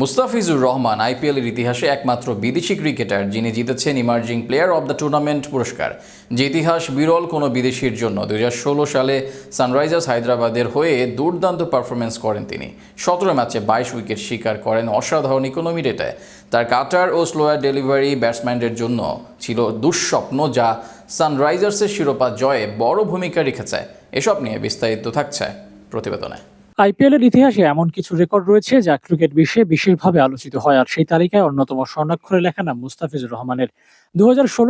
মুস্তাফিজুর রহমান আইপিএলের ইতিহাসে একমাত্র বিদেশি ক্রিকেটার যিনি জিতেছেন emerging player of the tournament পুরস্কার। যে ইতিহাস বিরল কোনো বিদেশির জন্য দু হাজার ষোলো সালে সানরাইজার্স হায়দ্রাবাদের হয়ে দুর্দান্ত পারফরমেন্স করেন তিনি। সতেরো ম্যাচে বাইশ উইকেট শিকার করেন অসাধারণ ইকোনমি রেটে। তার কাটার ও স্লোয়ার ডেলিভারি ব্যাটসম্যানদের জন্য ছিল দুঃস্বপ্ন যা সানরাইজার্সের শিরোপা জয়ে বড় ভূমিকা রেখেছে। এসব নিয়ে বিস্তারিত থাকছে প্রতিবেদনে। আইপিএলের ইতিহাসে এমন কিছু রেকর্ড রয়েছে যা ক্রিকেট বিশ্বে বিশেষভাবে আলোচিত হয়, আর সেই তালিকায় অন্যতম স্বর্ণাক্ষরে লেখা নাম মুস্তাফিজুর রহমানের। দু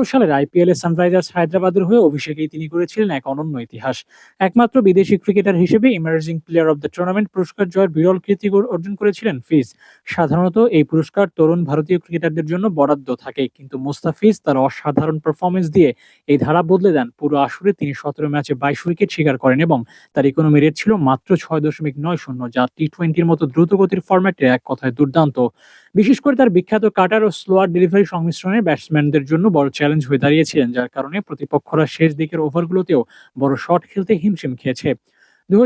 সালের আইপিএল সানরাইজার্স হায়দ্রাবাদের হয়ে অভিষেকেই তিনি করেছিলেন এক অনন্য ইতিহাস। একমাত্র বিদেশি ক্রিকেটার হিসেবে emerging player of the tournament পুরস্কার জয়ের বিরল গড়- অর্জন করেছিলেন ফিজ। সাধারণত এই পুরস্কার তরুণ ভারতীয় ক্রিকেটারদের জন্য বরাদ্দ থাকে, কিন্তু মুস্তাফিজ তার অসাধারণ পারফরমেন্স দিয়ে এই ধারা বদলে দেন। পুরো আসরে তিনি সতেরো ম্যাচে বাইশ উইকেট শিকার করেন এবং তার ইকোনমি রেট ছিল মাত্র ছয় দশমিক নয় শূন্য, যা টি টোয়েন্টির মতো দ্রুতগতির ফরম্যাটে এক কথায় দুর্দান্ত। বিশেষ করে তার বিখ্যাত কাটার ও স্লোয়ার ডেলিভারি সংমিশ্রণে ব্যাটসম্যানদের জন্য বড় চ্যালেঞ্জ হয়ে দাঁড়িয়েছিলেন, যার কারণে প্রতিপক্ষরা শেষ দিকের ওভারগুলোতেও বড় শট খেলতে হিমশিম খেয়েছে। দু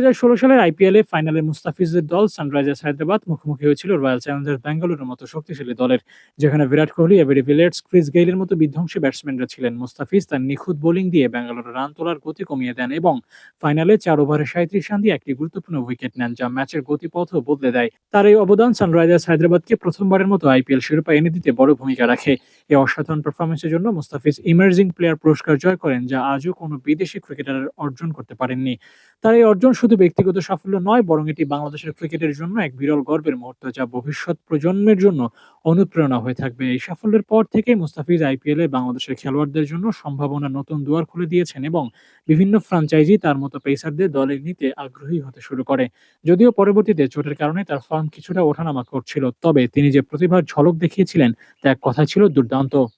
সালের আইপিএলে ফাইনালে মুস্তাফিজের দল সানরাইজার্স হায়দ্রাবাদ মুখোমুখি হয়েছিল রয়্যাল চ্যালেঞ্জার্স ব্যাঙ্গালোরের মতো শক্তিশালী দলের, যেখানে Virat Kohli, AB Villiers Chris গেইলের মতো বিধ্বংসী ব্যাটসম্যানরা ছিলেন। মুস্তাফিজ তার নিখুঁত বোলিং দিয়ে ব্যাঙ্গালোরের রান তোলার গতি কমিয়ে দেন এবং ফাইনালে চার ওভারে সাঁত্রিশ রান দিয়ে একটি গুরুত্বপূর্ণ উইকেট নেন, যা ম্যাচের গতিপথও বদলে দেয়। তার এই অবদান সানরাইজার্স হায়দ্রাবাদকে প্রথমবারের মতো আইপিএল শিরোপা এনে দিতে বড় ভূমিকা রাখে। এই অসাধারণ পারফরমেন্সের জন্য মুস্তাফিজ ইমার্জিং প্লেয়ার পুরস্কার জয় করেন, যা আজও কোনো বিদেশি ক্রিকেটার অর্জন করতে পারেননি। তার এই অর্জন শুধু ব্যক্তিগত সাফল্য নয়, বরং এটি বাংলাদেশের ক্রিকেটের জন্য এক বিরল গর্বের মুহূর্ত, যা ভবিষ্যৎ প্রজন্মের জন্য অনুপ্রেরণা হয়ে থাকবে। এই সাফল্যের পর থেকে মুস্তাফিজ আইপিএলে বাংলাদেশের খেলোয়াড়দের জন্য সম্ভাবনা নতুন দুয়ার খুলে দিয়েছেন এবং বিভিন্ন ফ্রাঞ্চাইজি তার মতো পেসারদের দলে নিতে আগ্রহী হতে শুরু করে। যদিও পরবর্তীতে চোটের কারণে তার ফর্ম কিছুটা ওঠানামা করছিল, তবে তিনি যে প্রতিভার ঝলক দেখিয়েছিলেন, তা এক কথা ছিল দুর্দান্ত। tanto